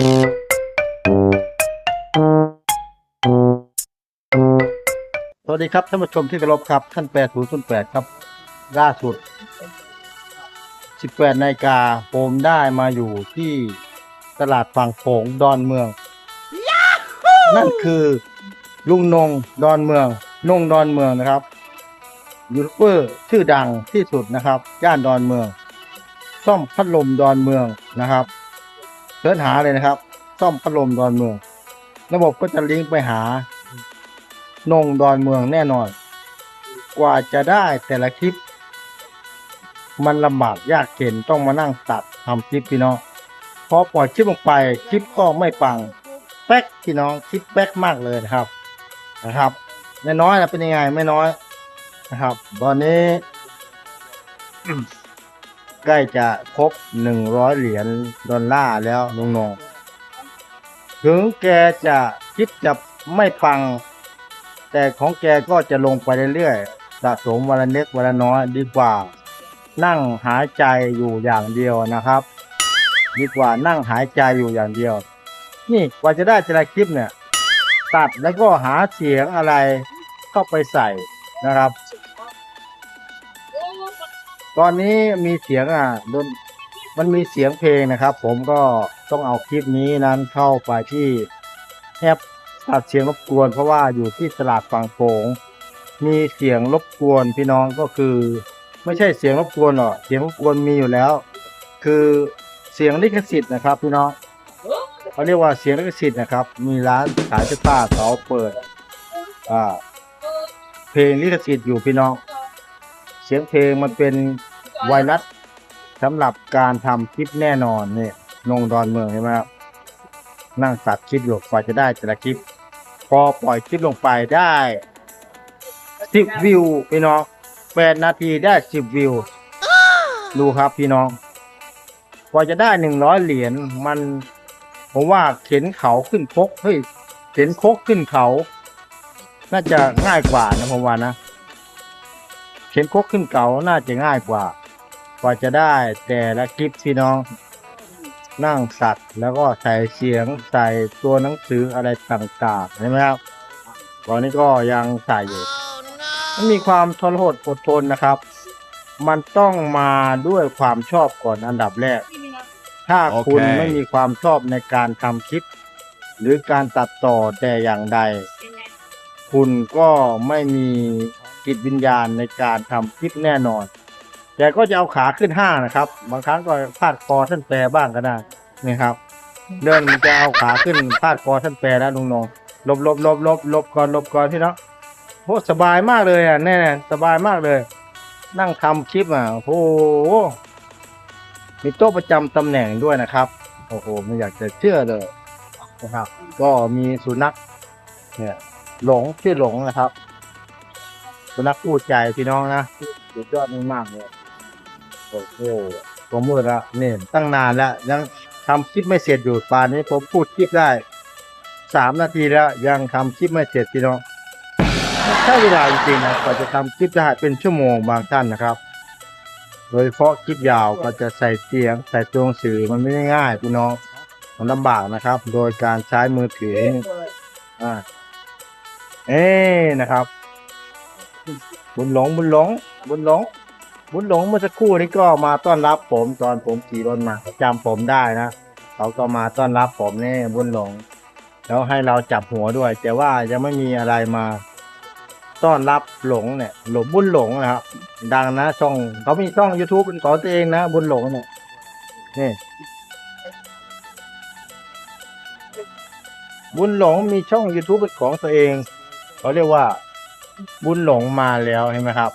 สวัสดีครับท่านผู้ชมที่เคารพครับ ท่านแปดศูนย์แปดครับ ล่าสุด18นาฬิกาผมได้มาอยู่ที่ตลาดฝั่งโขงดอนเมือง นั่นคือลุงนงดอนเมือง นงดอนเมืองนะครับยูทูบเบอร์ชื่อดังที่สุดนะครับ ย่านดอนเมือง ซ่อมพัดลมดอนเมืองนะครับ เสิร์ชหาเลยนะครับ ซ่อมพัดลมดอนเมือง ระบบก็จะลิงก์ไปหานงดอนเมืองแน่นอน กว่าจะได้แต่ละคลิป มันลำบากยากเข็นต้องมานั่งตัดทำคลิปพี่น้องพอปล่อยคลิปลงไปคลิปก็ไม่ปังแป๊กพี่น้องคลิปแป๊กมากเลยนะครับนะครับไม่น้อยนะเป็นยังไงไม่น้อยนะครับ ตอนนี้ ใกล้จะครบหนึ่งร้อยเหรียญดอลลาร์แล้วลุงนงถึงแกจะคิดจะไม่ปัง แต่ของแกก็จะลงไปเรื่อยๆสะสมวันละเล็กวันละน้อยดีกว่า นั่งหายใจอยู่อย่างเดียวนะครับ ดีกว่านั่งหายใจอยู่อย่างเดียว นี่กว่าจะได้แต่ละคลิปเนี่ย ตัดแล้วก็หาเสียงอะไรเข้าไปใส่นะครับ ตอนนี้มีเสียงอะดนมันมีเสียงเพลงนะครับ ผมก็ต้องเอาคลิปนี้นั้นเข้าไปที่แอปตัดเสียงรบกวน เพราะว่าอยู่ที่ตลาดฝั่งโขงมีเสียงรบกวนพี่น้องก็คือ ไม่ใช่เสียงรบกวนหรอกเสียงรบกวนมีอยู่แล้ว คือเสียงลิขสิทธิ์นะครับ พี่น้องเขาเรียกว่าเสียงลิขสิทธิ์นะครับ มีร้านขายเสื้อผ้าเขาเปิด อ่า เพลงลิขสิทธิ์อยู่พี่น้อง สียงเพลงมันเป็นไวรัสสำหรับการทำคลิปแน่นอนเนี่ยนงดอนเมืองใช่ไหมครับนั่งตัดคลิปอยู่กว่าจะได้แต่ละคลิป พอปล่อยคลิปลงไปได้สิบวิวพี่น้องแปดนาทีได้สิบวิว ดูครับพี่น้องกว่าจะได้หนึ่งร้อยเหรียญมัน ผมว่าเข็นเขาขึ้นคกเฮ้ยเข็นคกขึ้นเขา น่าจะง่ายกว่านะผมว่านะ เข็นคกขึ้นเขาน่าจะง่ายกว่า กว่าจะได้แต่ละคลิปพี่น้อง นั่งสัตว์ แล้วก็ใส่เสียงใส่ตัวหนังสืออะไรต่างๆใช่ไหมครับตอนนี้ก็ยังใส่อยู่มันมีความทนโหดอดทนนะครับ มันต้องมาด้วยความชอบก่อนอันดับแรก ถ้าคุณไม่มีความชอบในการทำคลิป หรือการตัดต่อแต่อย่างใด คุณก็ไม่มี จิตวิญญาณในการทำคลิปแน่นอน แต่ก็จะเอาขาขึ้นห้างนะครับ บางครั้งก็พาดคอท่านแปรบ้างก็ได้นี่ครับเดินจะเอาขาขึ้นพาดคอท่านแปรแล้วลุงนงหลบหลบหลบหลบหลบก่อนหลบก่อนพี่น้องโหสบายมากเลยอะแน่ๆสบายมากเลย นั่งทำคลิปอะโอ้โหมีโต๊ะประจำตำแหน่งด้วยนะครับ โอ้โหไม่อยากจะเชื่อเลยนะครับ ก็มีสุนัขเนี่ยหลงชื่อหลงนะครับ สุนัขพูดใจพี่น้องนะสุดยอดมากๆเลยโอ้โหผมมืดละเนี่ยตั้งนานแล้วยังทำคลิปไม่เสร็จอยู่ป่านนี้ผมพูดคลิปได้สามนาทีแล้วยังทำคลิปไม่เสร็จพี่น้องใช้เวลาจริงๆนะกว่าจะทำคลิปได้เป็นชั่วโมงบางท่านนะครับ โดยเฉพาะคลิปยาวก็จะใส่เสียงใส่ตัวหนังสือมันไม่ได้ง่ายพี่น้องมันลำบากนะครับ โดยการใช้มือถืออ่าเอ้นะครับ บุญหลงบุญหลงบุญหลงบุญหลงเมื่อสักครู่นี้ก็มาต้อนรับผมตอนผมขี่รถมาจำผมได้นะเขาก็มาต้อนรับผมนี่บุญหลง แล้วให้เราจับหัวด้วย แต่ว่ายังไม่มีอะไรมาต้อนรับหลงเนี่ย หลงบุญหลงนะครับ ดังนะช่องเขามีช่อง youtube เป็นของตัวเองนะ บุญหลงเนี่ยนี่บุญหลงมีช่อง youtube เป็นของตัวเองเขาเรียกว่า บุญหลงมาแล้วเห็นไหมครับ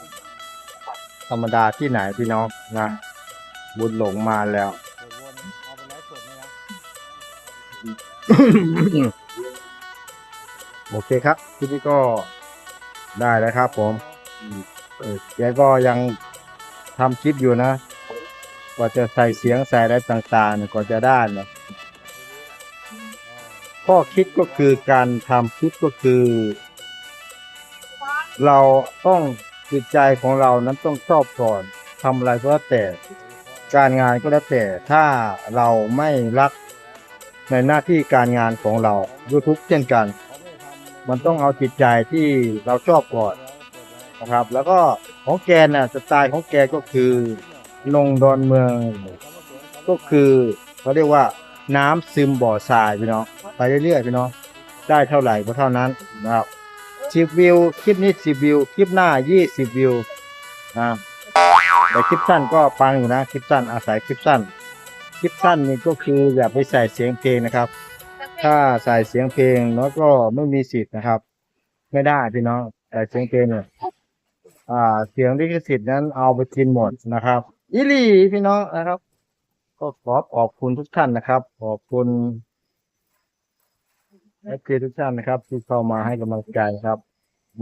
ธรรมดาที่ไหนพี่น้องนะ บุญหลงมาแล้ว โอเคครับที่นี่ก็ได้แล้วครับ ผมแกก็ยังทำคลิปอยู่นะกว่าจะใส่เสียงใส่อะไรต่างๆเนี่ยกว่าจะได้เนี่ยข้อคิดก็คือการทำคลิปก็คือ เราต้องจิตใจของเรานั้นต้องชอบก่อนทำอะไรก็แล้วแต่ การงานก็แล้วแต่ถ้าเราไม่รักในหน้าที่การงานของเรา YouTube เช่นกัน มันต้องเอาจิตใจที่เราชอบก่อนนะครับ แล้วก็ของแกน่ะสไตล์ของแกก็คือลงดอนเมือง ก็คือเขาเรียกว่าน้ำซึมบ่อทรายพี่น้องไปเรื่อยๆพี่น้องได้เท่าไหร่ก็เท่านั้นนะครับ สิบวิว คลิปนี้สิบวิว คลิปหน้ายี่สิบวิวนะแต่คลิปสั้นก็ปังอยู่นะ คลิปสั้นอาศัยคลิปสั้น คลิปสั้นนี่ก็คืออย่าไปใส่เสียงเพลงนะครับ ถ้าใส่เสียงเพลงแล้วก็ไม่มีสิทธิ์นะครับ ไม่ได้พี่น้องใส่เสียงเพลงเนี่ยอ่า เสียงลิขสิทธิ์นั้นเอาไปกินหมดนะครับอีหลีพี่น้องนะครับ ก็ขอขอบคุณทุกท่านนะครับ ขอบคุณ เอฟทุกท่านนะครับ ที่เข้ามาให้กำลังใจครับ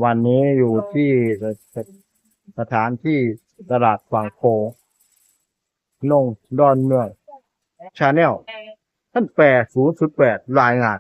วันนี้อยู่ที่สถานที่ตลาดฝั่งโขงลงดอนเมืองชาแนลท่านแปดศูนย์สุดแปดรายงาน